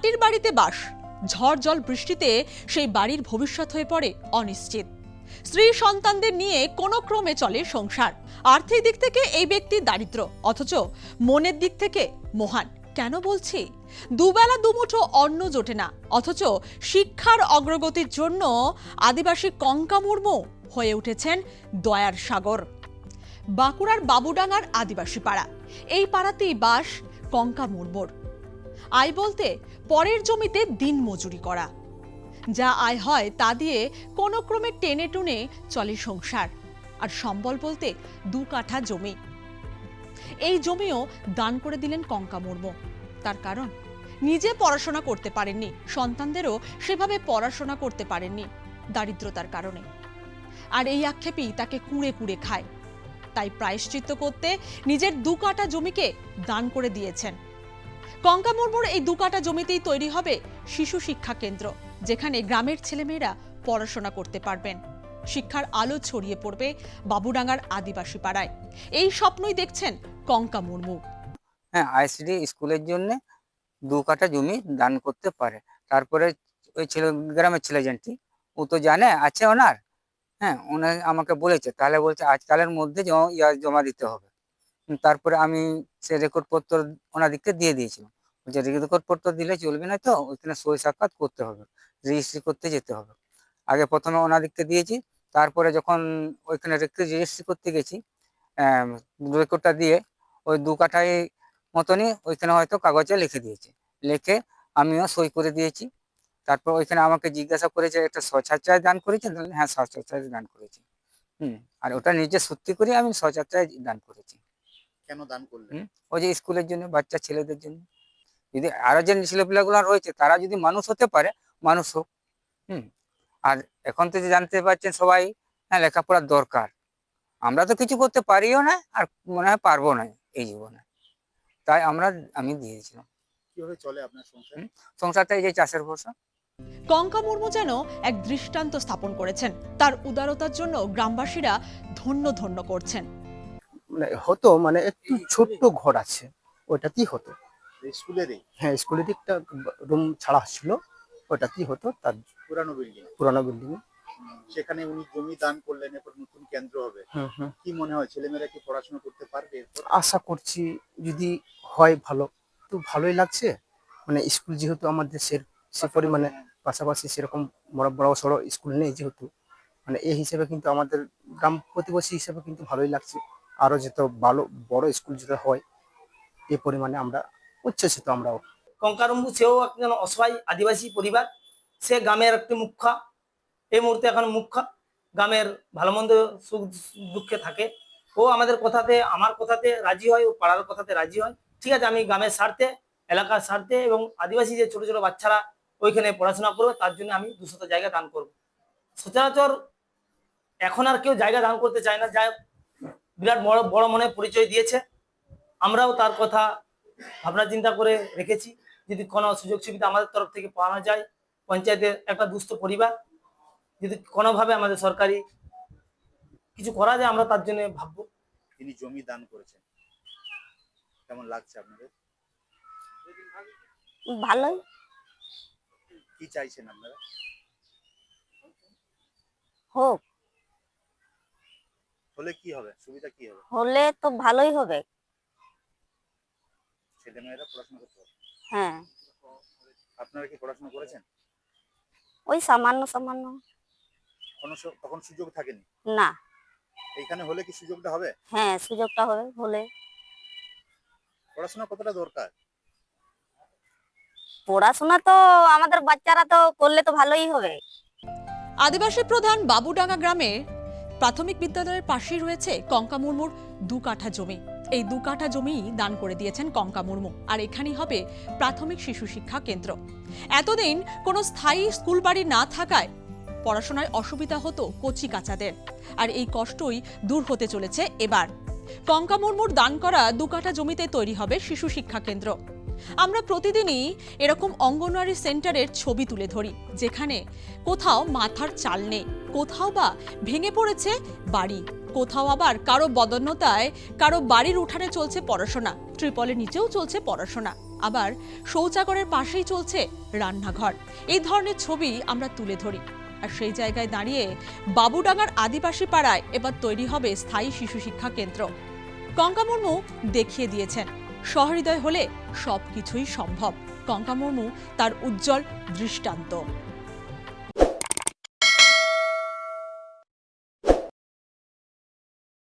মাটির বাড়িতে বাস। ঝড় জল বৃষ্টিতে সেই বাড়ির ভবিষ্যৎ হয়ে পড়ে অনিশ্চিত। স্ত্রী সন্তানদের নিয়ে কোনো ক্রমে চলে সংসার। আর্থিক দিক থেকে এই ব্যক্তি দারিদ্র, অথচ মনের দিক থেকে মহান। কেন বলছি? দুবেলা দুমুঠো অন্ন জোটে না, অথচ শিক্ষার অগ্রগতির জন্য আদিবাসী কঙ্কা মুর্মু হয়ে উঠেছেন দয়ার সাগর। বাঁকুড়ার বাবুডাঙ্গার আদিবাসী পাড়া। এই পাড়াতেই বাস কঙ্কা মুর্মুর আয় বলতে পরের জমিতে দিন মজুরি করা। যা আয় হয় তা দিয়ে কোনো ক্রমে টেনে টুনে চলে সংসার। আর সম্বল বলতে দু কাঠা জমি। এই জমিও দান করে দিলেন কঙ্কা মুর্মু। তার কারণ, নিজে পড়াশোনা করতে পারেননি, সন্তানদেরও সেভাবে পড়াশোনা করতে পারেননি দারিদ্রতার কারণে। আর এই আক্ষেপই তাকে কুঁড়ে কুঁড়ে খায়। তাই প্রায়শ্চিত্ত করতে নিজের দু কাঠা জমিকে দান করে দিয়েছেন। কঙ্কা মুর্মুর এই দু কাঠা জমিতেই তৈরি হবে শিশু শিক্ষা কেন্দ্র, যেখানে গ্রামের ছেলেমেয়েরা পড়াশোনা করতে পারবেন। শিক্ষার আলো ছড়িয়ে পড়বে বাবুডাঙ্গার আদিবাসী পাড়ায়। এই স্বপ্নই দেখছেন কঙ্কা মুর্মু। হ্যাঁ আইসিডি স্কুলের জন্য দু কাঠা জমি দান করতে পারে। তারপরে ওই ছেলে, গ্রামের ছেলে যেটি ও তো জানে, আছে ওনার। হ্যাঁ ওনার আমাকে বলেছে। তাহলে বলছে আজকালের মধ্যে জমা দিতে হবে। তারপরে আমি সে রেকর্ড পত্র ওনাদিকে দিয়ে দিয়েছিলাম। যে রেকর্ড পত্র দিলে চলবে না তো ওইখানে সই সাক্ষাৎ করতে হবে রেজিস্ট্রি করতে যেতে হবে। আগে প্রথমে ওনাদিকে দিয়েছি তারপরে যখন ওইখানে রেজিস্ট্রি করতে গেছি রেকর্ডটা দিয়ে ওই দু কাঠাই মতনই ওইখানে হয়তো কাগজে লিখে দিয়েছে। লিখে আমিও সই করে দিয়েছি। তারপর ওইখানে আমাকে জিজ্ঞাসা করেছে একটা শৌচাচার্য দান বললাম, হ্যাঁ শৌচাচার্য দান করেছি। হুম আর ওটা নিজে সত্যি করে আমি শৌচাচার্য দান করেছি। কেন দান করলেন? ওই যে স্কুলের জন্য বাচ্চা ছেলেদের জন্য। যদি আরও যে ছেলেপিলাগুলো রয়েছে তারা যদি মানুষ হতে পারে মানুষ হোক হুম? আর এখন তো যে জানতে পারছেন সবাই হ্যাঁ লেখাপড়ার দরকার। আমরা তো কিছু করতে পারিও না আর মনে হয় পারব না এই জীবনে। তাই আমরা আমি দিয়েছিলাম। কীভাবে চলে আপনার সংসার? হুম। সংসারটা এই যে চাষের ভরসা। কঙ্কা মুর্মু যেন এক দৃষ্টান্ত স্থাপন করেছেন। তার উদারতার জন্য গ্রামবাসীরা ধন্য ধন্য করছেন। মানে হতো মানে একটু ছোট্ট ঘর আছে ওইটাতেই হতো। স্কুলেরই? হ্যাঁ স্কুলের একটা রুম ছাড়া ছিল ওইটাতেই হতো তার পুরানো বিল্ডিং পুরানো বিল্ডিং সেখানে উনি জমি দান করলেন এরপর নতুন কেন্দ্র হবে। কি মনে হয় ছেলেমেয়েরা কি পড়াশোনা করতে পারবে আশা করছি যদি হয় ভালো। তো ভালোই লাগছে মানে স্কুল যেহেতু আমাদের সে সে পরিমাণে পাশাপাশি সেরকম বড় বড় সড়ো স্কুল নেই যেহেতু। মানে এই হিসেবে কিন্তু আমাদের গ্রাম প্রতিবেশী হিসেবে কিন্তু ভালোই লাগছে। আরও যেত ভালো, বড় স্কুল যেটা হয় এই পরিমাণে আমরা উচ্ছ্বসিত আমরাও। কঙ্কারম্বু সেও একজন অসহায় আদিবাসী পরিবার। সে গ্রামের একটি মুখ্যা। এই মুহূর্তে এখন মুখ্যা। গ্রামের ভালো মন্দ সুখ, দুঃখে থাকে। ও আমাদের কথাতে, আমার কথাতে রাজি হয়, ও পাড়ার কথাতে রাজি হয়। ঠিক আছে, আমি গ্রামের স্বার্থে, এলাকার স্বার্থে এবং আদিবাসী যে ছোট ছোট বাচ্চারা ওইখানে পড়াশোনা করবে, তার জন্য আমি দুশত জায়গা দান করব। সচরাচর এখন আর কেউ জায়গা দান করতে চায় না। যা বিরাট বড় বড় মনে পরিচয় দিয়েছে। আমরাও তার কথা ভাবনা চিন্তা করে রেখেছি। যদি কোনো সুযোগ সুবিধা আমাদের তরফ থেকে পাওয়া যায় পঞ্চায়েতের একটা দুস্থ পরিবার যদি কোনোভাবে আমাদের সরকারি কিছু করা যায় আমরা তার জন্য ভাববো। তিনি জমি দান করেছেন। কেমন লাগছে আপনাদের? ভালোই। কি চাইছেন আপনারা? হোক। হলে কি হবে? সুবিধা কি হবে? হলে তো ভালোই হবে। ছেলেমেয়েরা পড়াশোনা করতে পারবে। হ্যাঁ। আপনারা কি পড়াশোনা করেছেন? ওই সামান্য সামান্য। কোনো সু- তখন সুযোগ থাকেনি? না। এইখানে হলে কি সুযোগটা হবে? হ্যাঁ সুযোগটা হবে হলে। পড়াশোনা কতটা দরকার? পড়াশোনা তো আমাদের বাচ্চারা তো করলে তো ভালোই হবে। আদিবাসী প্রধান বাবুডাঙ্গা গ্রামে প্রাথমিক বিদ্যালয়ের পাশেই রয়েছে কঙ্কা মুর্মুর দু কাঠা জমি। এই দু কাঠা জমি দান করে দিয়েছেন কঙ্কা মুর্মু, আর এখানেই হবে প্রাথমিক শিশু শিক্ষা কেন্দ্র। এতদিন কোনো স্থায়ী স্কুল বাড়ি না থাকায় পড়াশোনায় অসুবিধা হতো কচি কাচাদের, আর এই কষ্টই দূর হতে চলেছে এবার। কঙ্কা মুর্মুর দান করা দু কাঠা জমিতে তৈরি হবে শিশু শিক্ষা কেন্দ্র। আমরা প্রতিদিনই এরকম অঙ্গনওয়াড়ি সেন্টারের ছবি তুলে ধরি, যেখানে কোথাও মাথার চাল নেই, কোথাও বা ভেঙে পড়েছে বাড়ি, কোথাও আবার কারও বদন্যতায় কারও বাড়ির উঠানে চলছে পড়াশোনা, ত্রিপলের নিচেও চলছে পড়াশোনা, আবার শৌচাগরের পাশেই চলছে রান্নাঘর। এই ধরনের ছবি আমরা তুলে ধরি। আর সেই জায়গায় দাঁড়িয়ে বাবুডাঙ্গার আদিবাসী পাড়ায় এবার তৈরি হবে স্থায়ী শিশু শিক্ষা কেন্দ্র। কঙ্কা মুর্মু দেখিয়ে দিয়েছেন। সহৃদয় হলে সবকিছুই সম্ভব। কঙ্কা মুর্মু তার উজ্জ্বল দৃষ্টান্ত।